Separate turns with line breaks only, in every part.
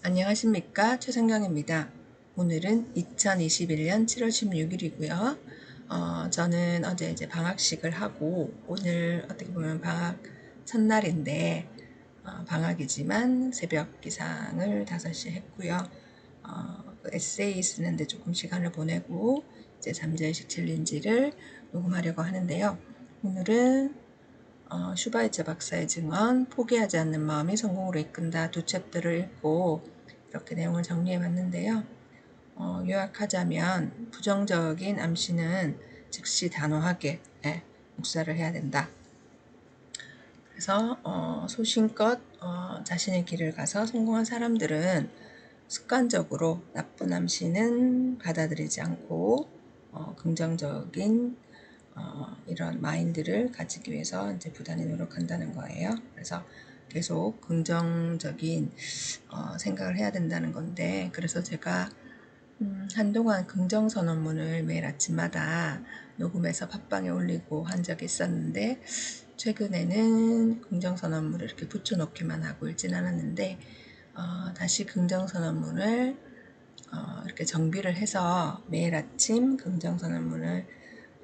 안녕하십니까 최성경입니다. 오늘은 2021년 7월 16일이고요. 어, 저는 어제 이제 방학식을 하고 오늘 어떻게 보면 방학 첫날인데 어, 방학이지만 새벽 기상을 5시에 했고요. 어, 그 에세이 쓰는데 조금 시간을 보내고 이제 잠재의식 챌린지를 녹음하려고 하는데요. 오늘은 어, 슈바이처 박사의 증언, 포기하지 않는 마음이 성공으로 이끈다 두 챕터를 읽고 이렇게 내용을 정리해 봤는데요. 어, 요약하자면 부정적인 암시는 즉시 단호하게 예, 묵살을 해야 된다. 그래서 어, 소신껏 어, 자신의 길을 가서 성공한 사람들은 습관적으로 나쁜 암시는 받아들이지 않고 어, 긍정적인 어, 이런 마인드를 가지기 위해서 이제 부단히 노력한다는 거예요. 그래서 계속 긍정적인 어, 생각을 해야 된다는 건데, 그래서 제가 음, 한동안 긍정 선언문을 매일 아침마다 녹음해서 팟빵에 올리고 한 적이 있었는데, 최근에는 긍정 선언문을 이렇게 붙여놓기만 하고 읽진 않았는데, 어, 다시 긍정 선언문을 어, 이렇게 정비를 해서 매일 아침 긍정 선언문을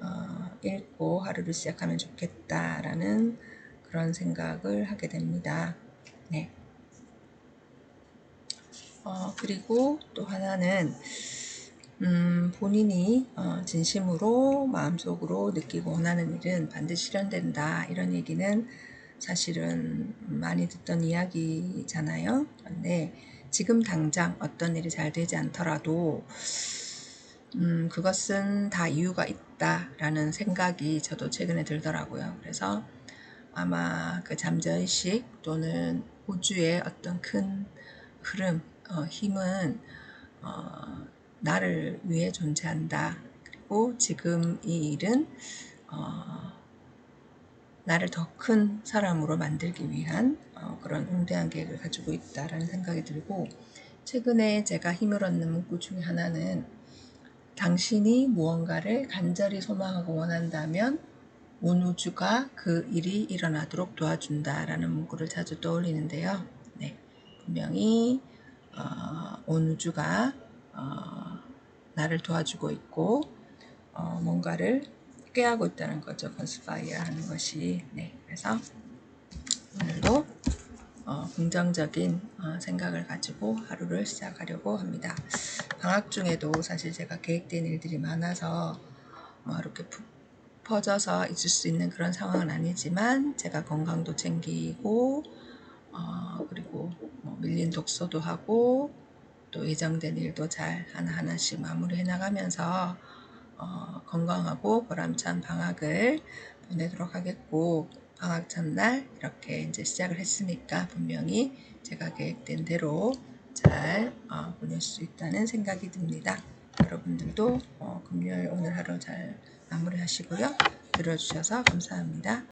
어, 읽고 하루를 시작하면 좋겠다라는 그런 생각을 하게 됩니다. 네. 어, 그리고 또 하나는 음, 본인이 어, 진심으로 마음속으로 느끼고 원하는 일은 반드시 실현된다. 이런 얘기는 사실은 많이 듣던 이야기잖아요. 근데 지금 당장 어떤 일이 잘 되지 않더라도 음, 그것은 다 이유가 있다라는 생각이 저도 최근에 들더라고요. 그래서 아마 그 잠재의식 또는 우주의 어떤 큰 흐름, 어, 힘은 어, 나를 위해 존재한다. 그리고 지금 이 일은 어, 나를 더 큰 사람으로 만들기 위한 어, 그런 웅대한 계획을 가지고 있다라는 생각이 들고 최근에 제가 힘을 얻는 문구 중에 하나는 당신이 무언가를 간절히 소망하고 원한다면 온 우주가 그 일이 일어나도록 도와준다라는 문구를 자주 떠올리는데요. 네, 분명히 어, 온 우주가 어, 나를 도와주고 있고 어, 뭔가를 꾀하고 있다는 거죠. 컨스파이어 하는 것이. 네, 그래서 오늘도 어, 긍정적인 어, 생각을 가지고 하루를 시작하려고 합니다. 방학 중에도 사실 제가 계획된 일들이 많아서 어, 이렇게 푹 퍼져서 있을 수 있는 그런 상황은 아니지만 제가 건강도 챙기고 어, 그리고 뭐 밀린 독서도 하고 또 예정된 일도 잘 하나하나씩 마무리해 나가면서 어, 건강하고 보람찬 방학을 보내도록 하겠고 방학 전날 이렇게 이제 시작을 했으니까 분명히 제가 계획된 대로 잘 어, 보낼 수 있다는 생각이 듭니다. 여러분들도 어, 금요일 오늘 하루 잘 마무리하시고요. 들어주셔서 감사합니다.